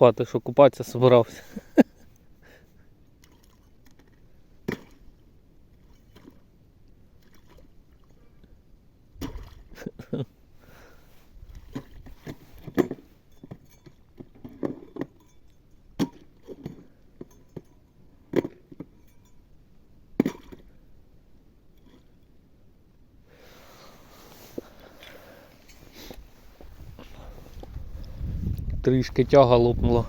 купати, що купатися збирався. Трішки тяга лопнула.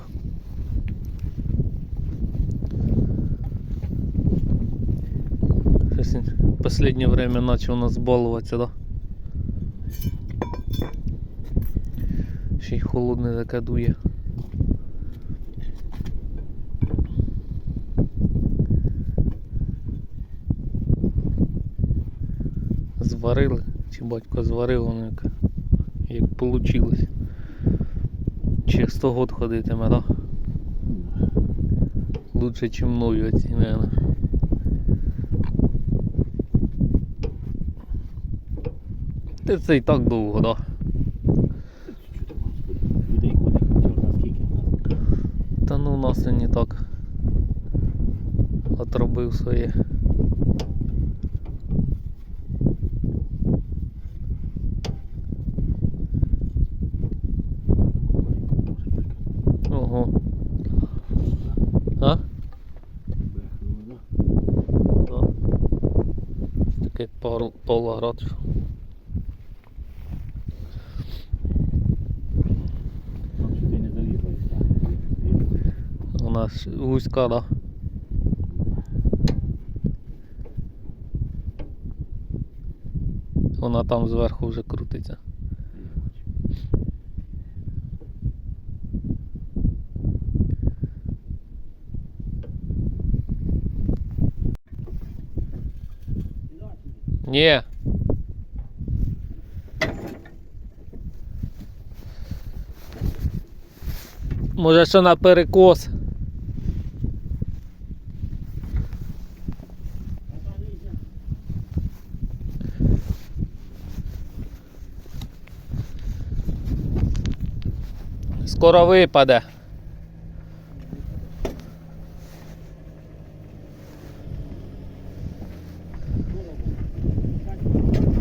Щось в останнє время почав нас балуватися, да? Ще й холодне таке. Зварили, чи батько зварив, воно як, як получилось. Чи 100 год ходитиме, да? Лучше, чим мною. Та це і так довго, да? Людей ходить, чорна нас. Та ну у нас він не так отробив своє. Ого. А? Да. Таке пару Павлоград. У нас гуська, да. Вона там зверху вже крутиться. Ні. Може, що на перекос. Скоро випаде.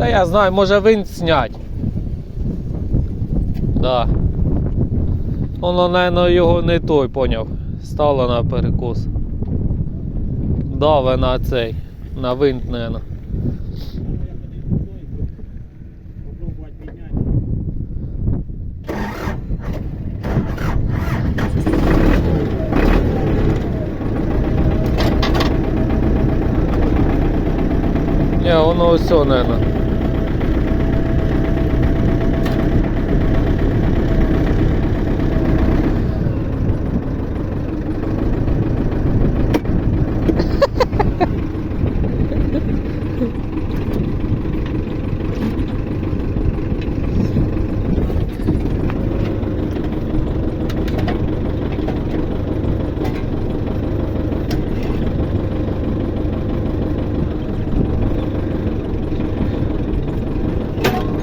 Та я знаю, може винт снять. Да. Воно, наверное, його не той поняв. Стало на перекос. Даве на цей. На винт, підняти. Ні, воно все, наверное.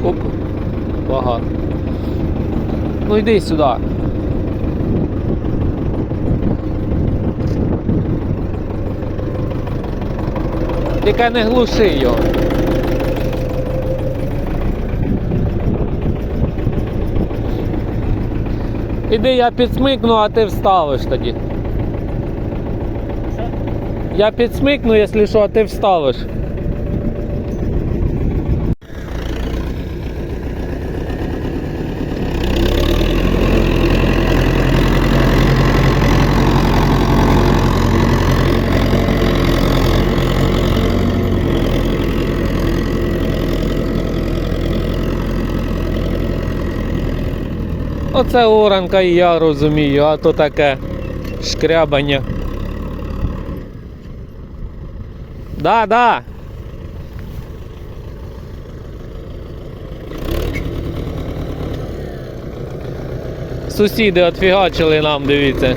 Оп, багато. Ну йди сюди. Тільки не глуши його. Іди я підсмикну, а ти вставиш тоді. Я підсмикну, якщо що, а ти вставиш. Оце оранка і я розумію, а то таке шкрябання. Да, да. Сусіди отфігачили нам, дивіться.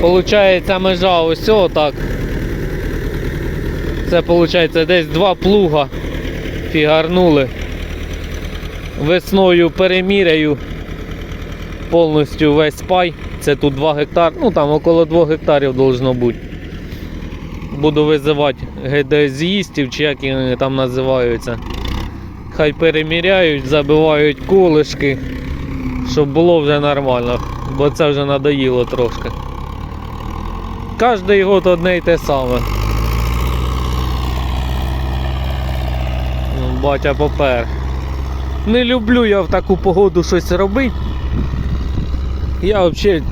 Получається межа ось отак. Це виходить десь два плуга фігарнули. Весною переміряю повністю весь пай. Це тут 2 гектар, ну там около 2 гектарів должно бути. Буду визивати геодезістів, чи як вони там називаються. Хай переміряють, забивають колишки, щоб було вже нормально, бо це вже надоїло трошки. Кожний год одне й те саме. Ну, Батя попер. Не люблю я в таку погоду щось робити. Я взагалі.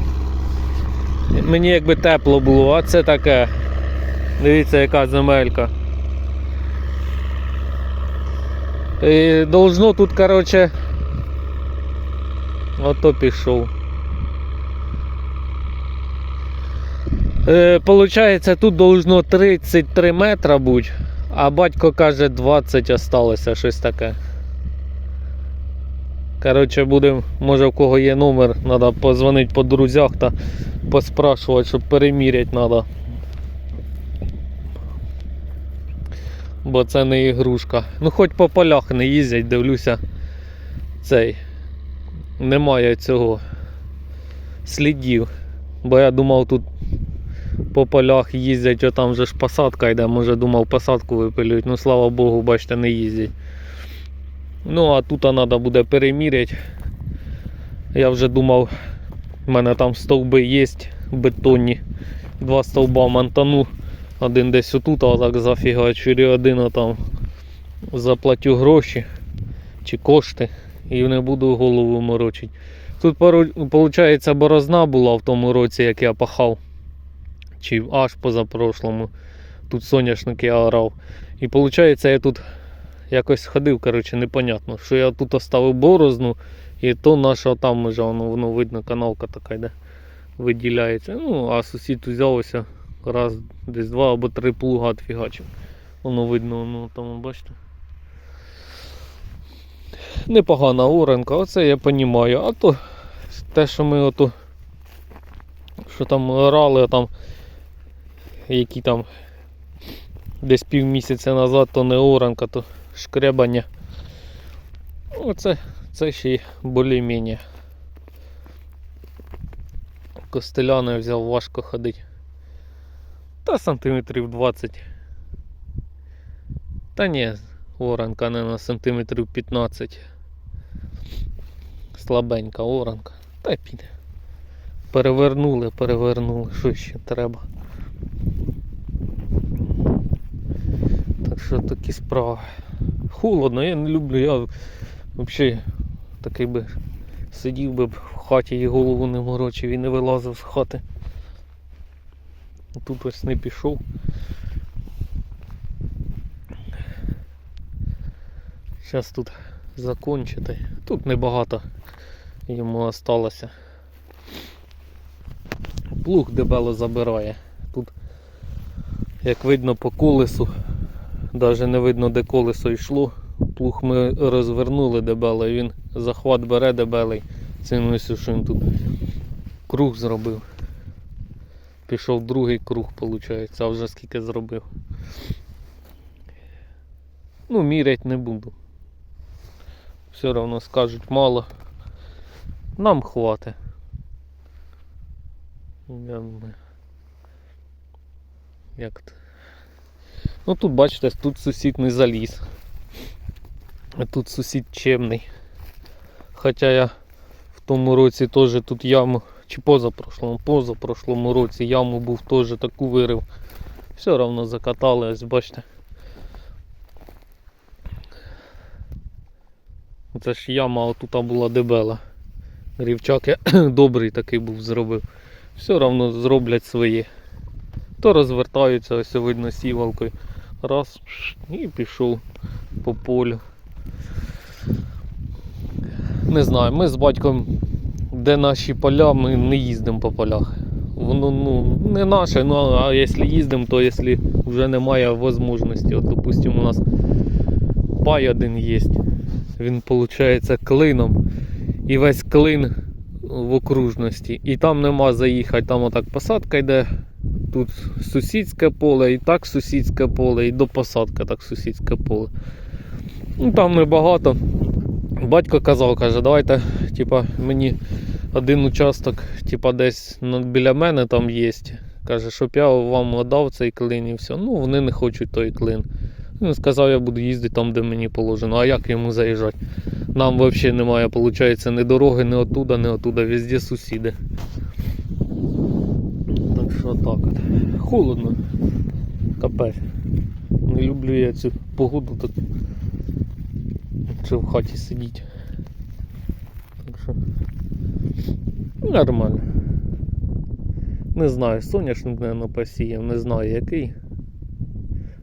Мені якби тепло було, а це таке. Дивіться, яка земелька. І должно тут, короче. Ото пішов. Е, получається, тут должно 33 метра бути, а батько каже 20 осталося, щось таке. Коротше, будемо, може в кого є номер, треба позвонити по друзях та поспрашувати, щоб переміряти треба. Бо це не ігрушка. Ну хоч по полях не їздять, дивлюся. Цей. Немає цього слідів. Бо я думав тут по полях їздять, а там вже ж посадка йде, може думав посадку випилюють. Ну слава Богу, бачите, не їздять. Ну а тут треба буде переміряти. Я вже думав, в мене там стовби є бетонні. Два стовба монтану. Один десь отут, а так зафігачу, один там заплатю гроші чи кошти і не буду голову морочити. Тут виходить борозна була в тому році, як я пахав. Чи аж позапрошлому. Тут соняшник я орав. І виходить, я тут якось ходив, коротше, непонятно. Що я тут оставив борозну, і то наша там вже воно, воно видно, каналка така йде, виділяється. Ну, а сусід узявся раз, десь два або три плуга відфігачив. Воно видно, воно там, бачите. Непогана оранка, оце я розумію. А то те, що ми ото, що там орали, там, які там десь півмісяця назад, то не оранка, то шкребання. Оце це ще й більш-менш. Костеляни взяв важко ходити. Та сантиметрів 20. Та ні, оранка не на сантиметрів 15. Слабенька оранка. Та піде. Перевернули, перевернули. Що ще треба? Так що такі справи. Холодно, я не люблю, я взагалі такий би сидів би в хаті і голову не морочив і не вилазив з хати. Тут ось не пішов. Зараз тут закончити. Тут небагато йому осталося. Плуг дебело забирає. Тут, як видно по колесу, навіть не видно де колесо йшло. Плуг ми розвернули дебело і він захват бере дебелий. Цим ось що він тут круг зробив. Пішов другий круг, виходить, а вже скільки зробив. Ну, мірять не буду. Все одно скажуть мало. Нам хватить. Як то? Ну тут бачите, тут сусід не заліз. Тут сусід чемний. Хоча я в тому році теж тут яму, чи позапрошлому, позапрошлому році яму був теж таку вирив. Все одно закатали, ось бачите. Це ж яма отут була дебела. Рівчак я добрий такий був зробив. Все одно зроблять свої. То розвертаються, ось видно сівалкою. Раз і пішов по полю. Не знаю, ми з батьком, де наші поля, ми не їздимо по полях. Воно ну, не наше, ну а якщо їздимо, то якщо вже немає можливості. От, допустимо, у нас пай один є. Він виходить клином. І весь клин в окружності. І там нема заїхати, там отак посадка йде. Тут сусідське поле, і так сусідське поле, і до посадки так сусідське поле. Ну там небагато. Батько казав, каже, давайте типа, мені один участок, типа десь біля мене там є. Каже, щоб я вам отдав цей клин і все. Ну, вони не хочуть той клин. Він сказав, я буду їздити там, де мені положено. А як йому заїжджати? Нам взагалі немає, виходить, ні дороги, ні оттуда, ні оттуда, везде сусіди. Так що так от. Холодно. Капець. Не люблю я цю погоду так. Що в хаті сидіти. Так що. Нормально. Не знаю, соняшник, мабуть, посіяв, не знаю який.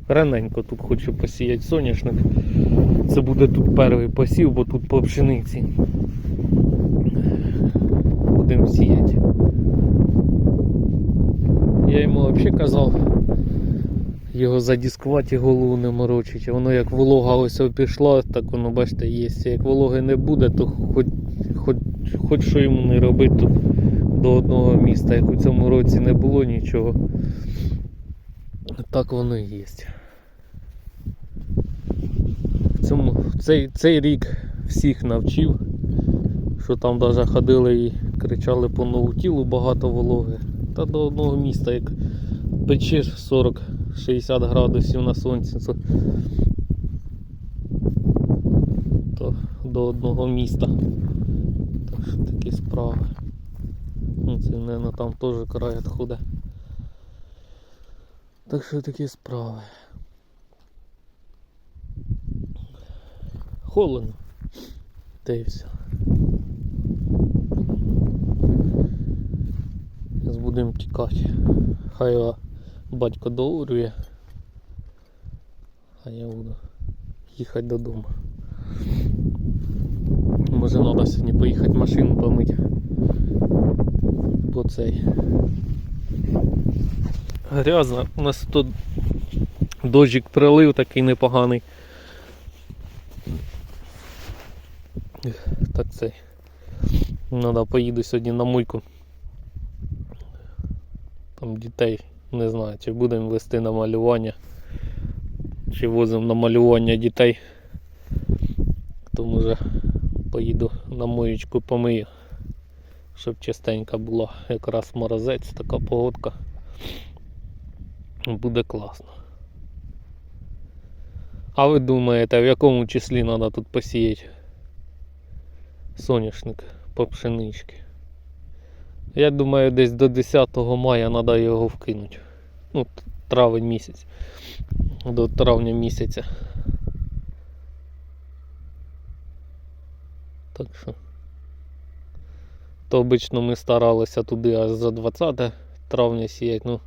Раненько тут хочу посіяти соняшник. Це буде тут перший посів, бо тут по пшениці. Будемо сіяти. Я йому взагалі казав його задіскувати голову не морочить. Воно як волога ось пішла, так воно бачите є. Як вологи не буде, то хоч, хоч, хоч що йому не робити тут до одного міста, як у цьому році не було нічого. Так воно і є. В цьому, цей, цей рік всіх навчив, що там навіть ходили і кричали по нову тілу багато вологи. Та до одного міста, як печеш 40-60 градусів на сонці, то, то до одного міста. Так що такі справи. Ну, це, мабуть, там теж край відходить. Так що такі справи. Холодно. Та й все. Зараз будемо тікати. Хай батько доурює. А я буду їхати додому. Може треба сьогодні поїхати машину помити. Бо цей. Грязно. У нас тут дощик прилив такий непоганий. Так цей. Надо поїду сьогодні на мойку. Там дітей не знаю, чи будемо вести на малювання, чи возимо на малювання дітей. То може поїду на моєчку помию, щоб чистенька була. Якраз морозець, така погодка. Буде класно. А ви думаєте, в якому числі треба тут посіяти соняшник по пшенички? Я думаю, десь до 10 мая треба його вкинути. Ну, травень місяць. До травня місяця. Так що. То обично ми старалися туди аж за 20 травня сіяти. Ну,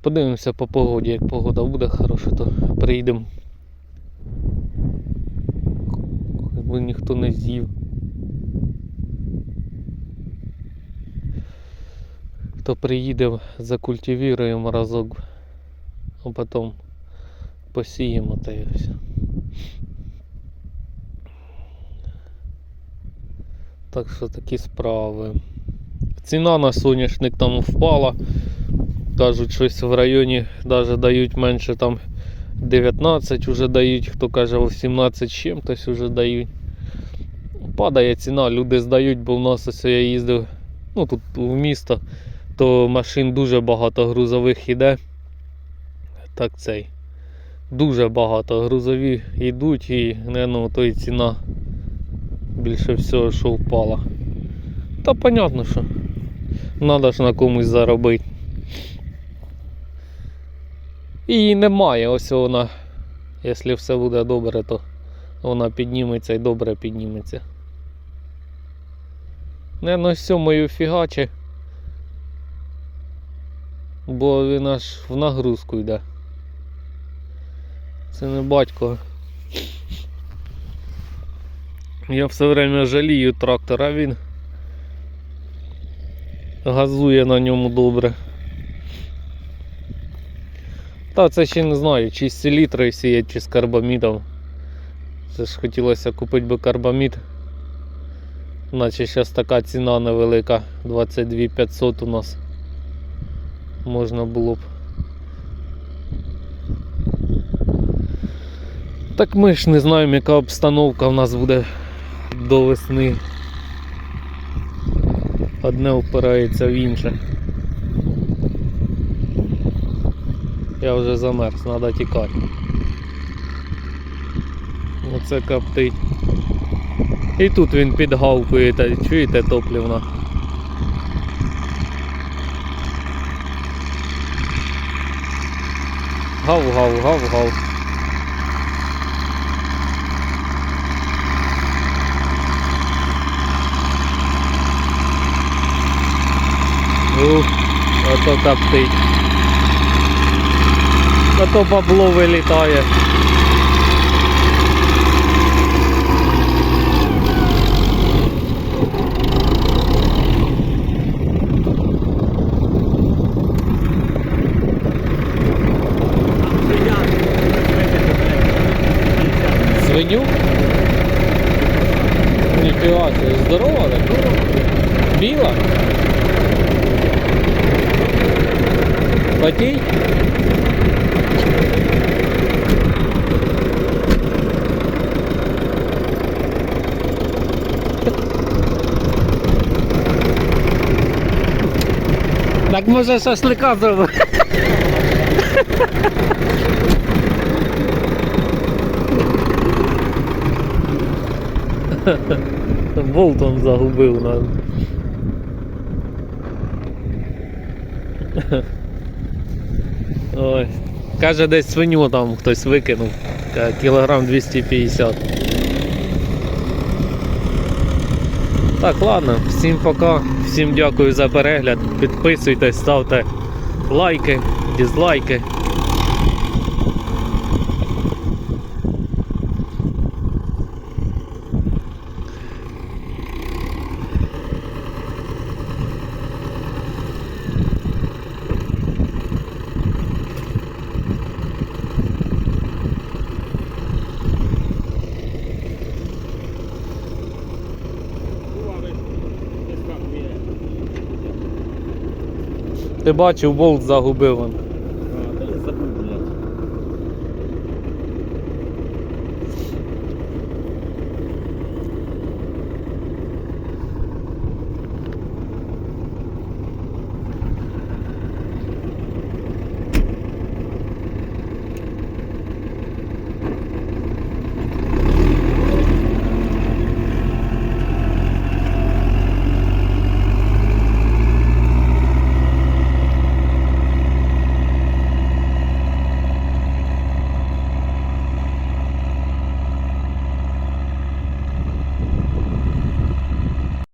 подивимося по погоді, як погода буде хороша, то приїдемо. Якби ніхто не з'їв. То приїде, закультивіруємо разок, а потім посіємо та і все. Так що такі справи. Ціна на соняшник там впала. Кажуть, щось в районі навіть дають менше там 19 вже дають, хто каже 18 з чим-тось вже дають. Падає ціна, люди здають, бо в нас ось я їздив ну, тут в місто, то машин дуже багато грузових іде. Так цей. Дуже багато грузові йдуть і ну, то і ціна більше всього, що впала. Та понятно, що треба ж на комусь заробити. І немає, ось вона, якщо все буде добре, то вона підніметься і добре підніметься. Не на сьомою фігачі. Бо він аж в нагрузку йде. Це не батько. Я все время жалію трактора, а він газує на ньому добре. Та це ще не знаю, чи з селітрою сіять, чи з карбамідом. Це ж хотілося купити би карбамід. Наче зараз така ціна невелика, 22 500 у нас. Можна було б. Так ми ж не знаємо, яка обстановка в нас буде до весни. Одне впирається в інше. Я вже замерз, треба тікати. Оце коптить. І тут він підгавкує, чуєте топлівна. Гав, гав, гав, гав. Ух, ото коптить. Ото бабло вилітає. Свиню? Ніфіга, це здорова, так? Біла? Потій? Так може шашлика зробити? Болтом загубив нас. Ой. Каже, десь свиню там хтось викинув. Кілограм 250. Так, ладно, всім пока, всім дякую за перегляд. Підписуйтесь, ставте лайки, дізлайки. Ти бачив, болт загубив.